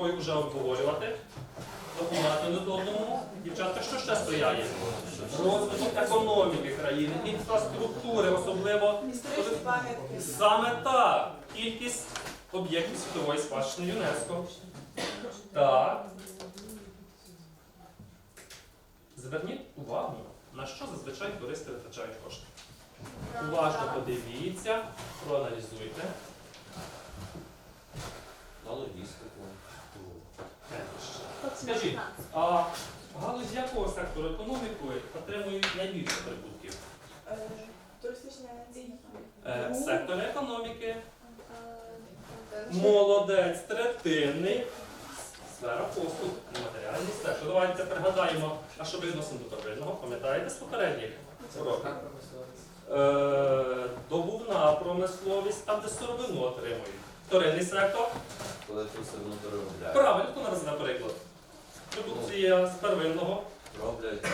собою вже обговорювати, допомагати один одному. Дівчатка, що ще сприяє? Розвиток економіки країни, інфраструктури, особливо саме так. Кількість об'єктів світової спадщини ЮНЕСКо. Так. Зверніть увагу, на що зазвичай туристи витрачають кошти. Уважно подивіться, проаналізуйте. Логістику. Скажіть, а галузь якого сектору економіки отримують найбільше прибутків? Е, Туристичні. Е, Сектор економіки, Е, молодець, третинний, сфера послуг, нематеріальний сектор. Давайте пригадаємо, а що відносно до первинного, пам'ятаєте з попередніх уроків? Е, Добувна промисловість, там, де сировину отримують. Вторинний сектор. Коли одно. Правильно, хто нас наприклад? Продукція з первинного. Роблять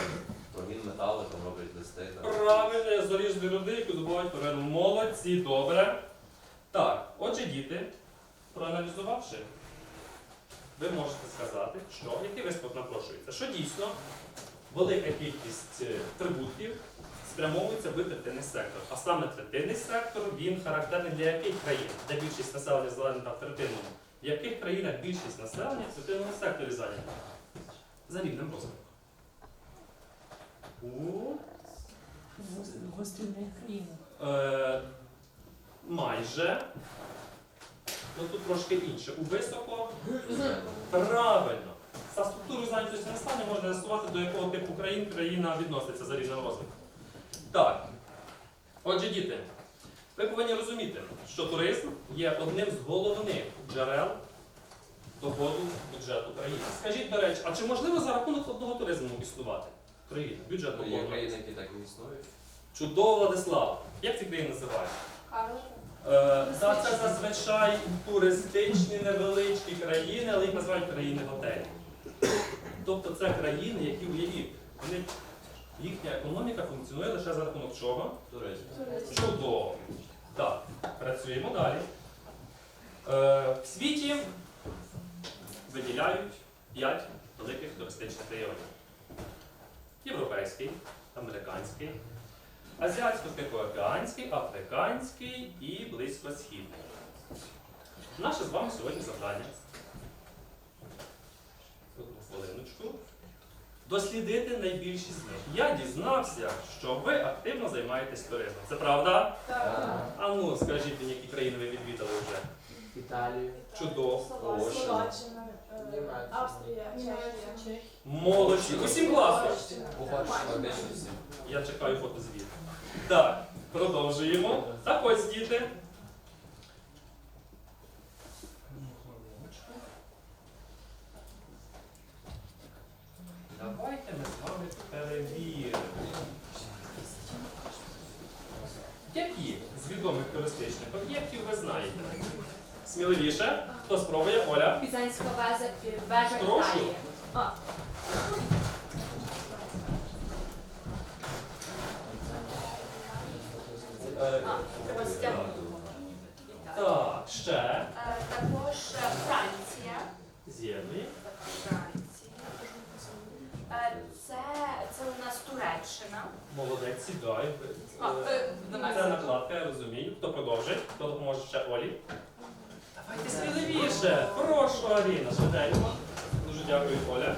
прогін метали, там роблять листи. Там. Правильно, залізні люди, які добувають первинну. Молодці, добре. Так, отже, діти, проаналізувавши, ви можете сказати, що який висновок напрошується, що дійсно велика кількість е, прибутків спрямовується в третинний сектор. А саме третинний сектор він характерний для яких країн, де більшість населення зайнята в третинному. В яких країнах більшість населення в третинному секторі зайнята? За рівнем розвитку. У Гостинної країни. Е, майже. Ну тут трошки інше. У високо правильно. За структурою зайнятості населення можна з'ясувати, до якого типу країн країна відноситься за рівнем розвитку. Так. Отже, діти, ви повинні розуміти, що туризм є одним з головних джерел доходу бюджету країни. Скажіть, до речі, а чи можливо за рахунок одного туризму існувати? Країна, бюджет Ну, Є доходу. країни, які так і існують. Чудово, Владислав. Як ці країни називають? Е, це зазвичай туристичні невеличкі країни, але їх називають країни готелі. Тобто це країни, які уявіть, вони, їхня економіка функціонує лише за рахунок чого? Туризм. Чудово. Так, працюємо далі. Е, в світі виділяють 5 великих туристичних районів. Європейський, американський, азіатсько-тихоокеанський, африканський і близькосхідний. Наше з вами сьогодні завдання. Хвилиночку. Дослідити найбільшість з них. Я дізнався, що ви активно займаєтесь туризмом. Це правда? Так. А ну, скажіть мені, які країни ви відвідали вже. Італію. Чудово. Словаччина, Австрія, Чехія. Молодці. Усім класно. Я чекаю фотозвіт. Так, продовжуємо. Так ось діти. Давайте ми з вами перевіримо. Які з відомих туристичних об'єктів ви знаєте? Сміливіше? Хто спробує? Оля? Пізанська вежа, вежа Прошу. Італії. Е, а, ось це. Так, ще. Е, Також е, Франція. З'єднує. Франція. Е, Це, це у нас Туреччина. Молодець, сідай. А, Е, до нас. Це накладка, я розумію. Хто продовжить? Хто допоможе ще Олі? Давайте сміливіше. Прошу, Аріна, швиденько. Дуже дякую, Оля.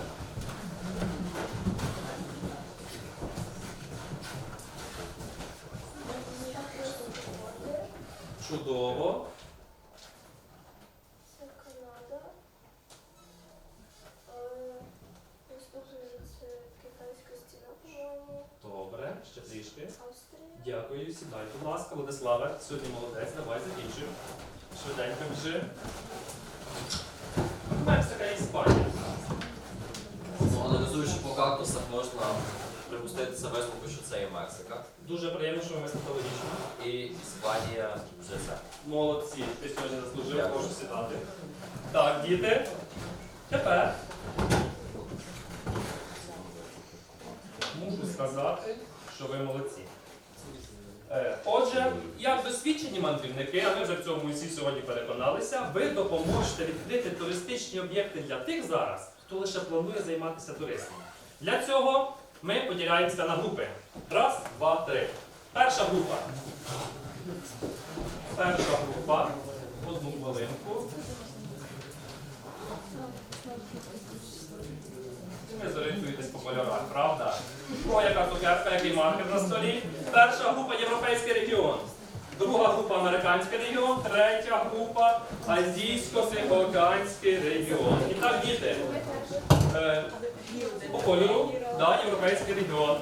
Чудово. Це Канада. Е, Наступне це китайська стіна, по-моєму. Добре, ще трішки. Австрія. Дякую, сідай, будь ласка, Владиславе. Сьогодні молодець, давай закінчуємо. Швиденько вже. Мексика і Іспанія. Аналізуючи по кактусах, можна припуститися висновку, що це є Мексика. Дуже приємно, що ви виступили логічно. І Іспанія вже це. Молодці, ти сьогодні заслужив, можеш сідати. Так, діти. Тепер мушу сказати, що ви молодці. Е, Отже, як досвідчені мандрівники, а ми вже в цьому усі сьогодні переконалися, ви допоможете відкрити туристичні об'єкти для тих зараз, хто лише планує займатися туризмом. Для цього ми поділяємося на групи. Раз, два, три. Перша група. Перша група. Одну хвилинку. Ви зорієнтуєтесь по кольорах, правда? О, яка цукерка, який маркер на столі. Перша група європейський регіон. Друга група американський регіон, третя група азійсько-тихоокеанський регіон. І так, діти. Е, по да, європейський регіон.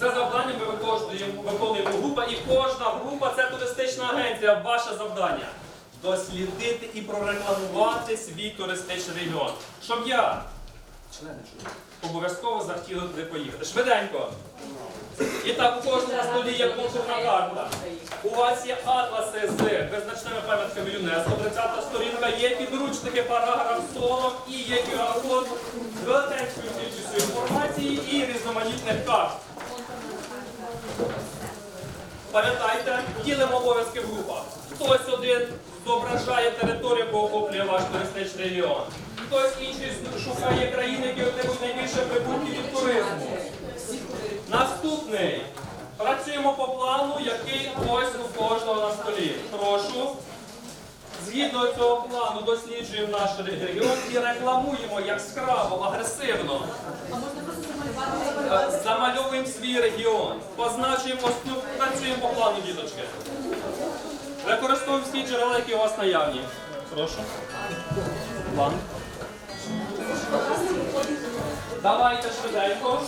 Це завдання ми виконуємо, виконуємо група, і кожна група це туристична агенція. Ваше завдання дослідити і прорекламувати свій туристичний регіон. Щоб я обов'язково захотіли туди поїхати. Швиденько. І так, у кожному столі є контурна карта. У вас є атласи з визначними пам'ятками ЮНЕСКО, 30 сторінка, є підручники, параграф 40 і є QR-код з велетенською кількістю інформації і різноманітних карт. Пам'ятайте, ділимо обов'язки в групах. Хтось один зображає територію, яку охоплює ваш туристичний регіон. Хтось інший шукає країни, які отримують найбільше прибутків від туризму. Наступний. Працюємо по плану, який ось у кожного на столі. Прошу. Згідно цього плану досліджуємо наш регіон і рекламуємо яскраво, агресивно. Е, Замальовуємо свій регіон, позначуємо, працюємо по плану, діточки. Використовуємо всі джерела, які у вас наявні. Прошу. План. Давайте швиденько.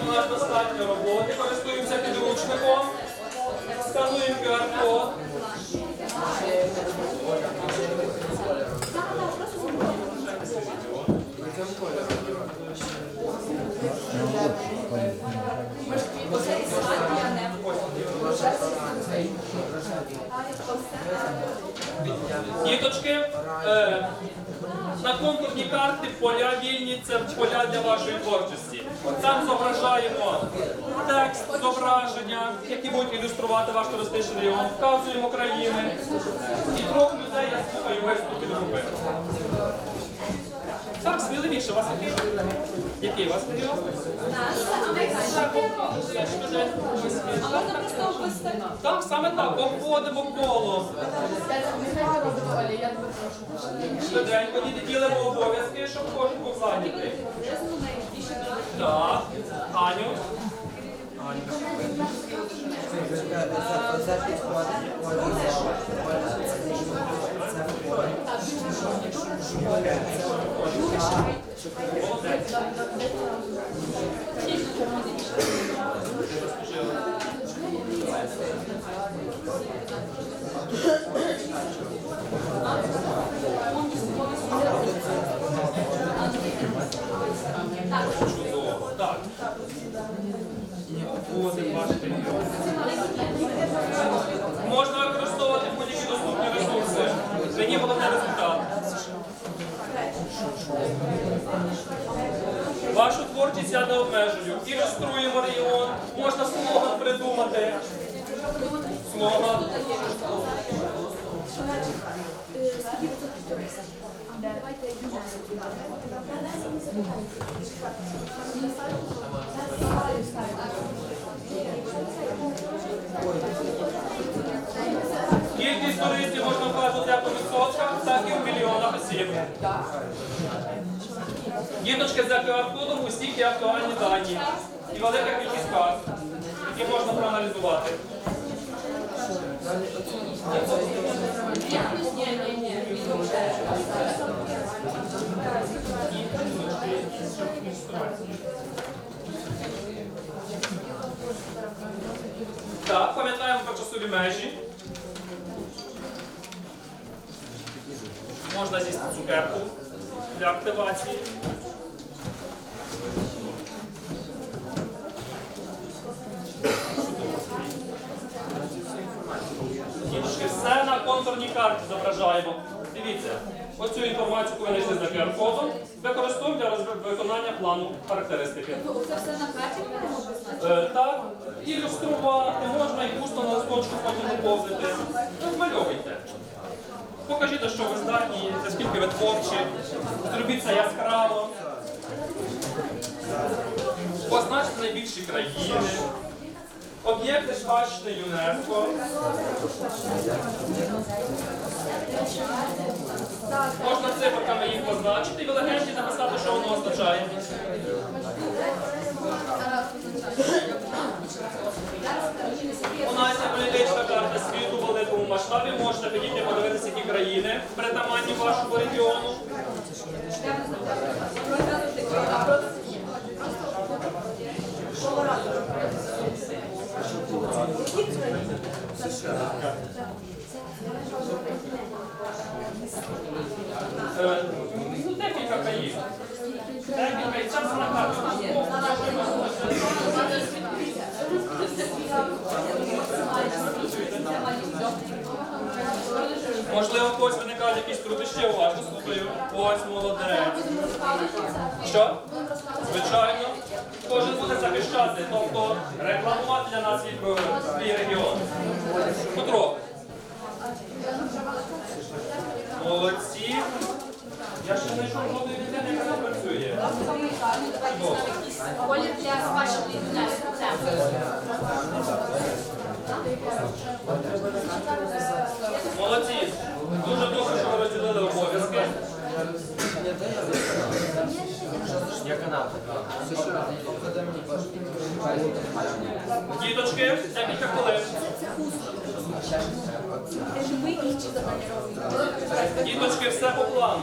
У нас достатньо роботи. Користуємося підручником. Скануємо QR-код. Діточки, на контурній карті поля вільні це поля для вашої творчості. Там зображаємо текст, зображення, які будуть ілюструвати ваш туристичний регіон, вказуємо країни. І трьох людей я слухаю виступи групи. Так, сміливіше, у вас який? Який у вас регіон? Так, саме так, обходимо коло. Швиденько ділимо обов'язки, щоб кожен був зайнятий. Так, Аню. Це підходить Молодець. Чудово. Так. Обводимо ваш регіон. Можна використовувати будь-які доступні ресурси. Мені головне результат. Вашу творчість я не обмежую. Ілюструємо регіон. Можна слоган придумати. Слоган. Кількість мільйонах. Діточки за QR-кодом усіх є актуальні дані і велика кількість карт, які можна проаналізувати. Так, пам'ятаємо про часові межі. Можна для активації. Діточки, все на контурній карті зображаємо. Дивіться, оцю інформацію, яку ви знайшли за QR-кодом, використовуємо для виконання плану характеристики. Це все на карті? Е, так, ілюструвати, можна і пусто на листочку потім доповнити. Розмальовуйте. Покажіть, що ви здатні, наскільки ви творчі. Зробіть це яскраво. Позначте найбільші країни. Об'єкти спадщини ЮНЕСКО. Можна циферками їх позначити і в легенді написати, що воно означає. У нас є політична карта світу в великому масштабі. Можете підійти подивитися, які країни вашому регіону. Ну, декілька країн. Декілька і карту. Можливо, в когось виникають якісь труднощі, уважно слухаю. Ось молодець. Що? Звичайно. Кожен буде захищати, тобто рекламувати для нас свій, регіон. Петро. Молодці. Я ще не знайшов жодної дитини, яка не працює. Колір ЮНЕСКо. Це. Молодці. Дуже добре, що ви розділили обов'язки. Діточки, декілька хвилин. Діточки, все по плану.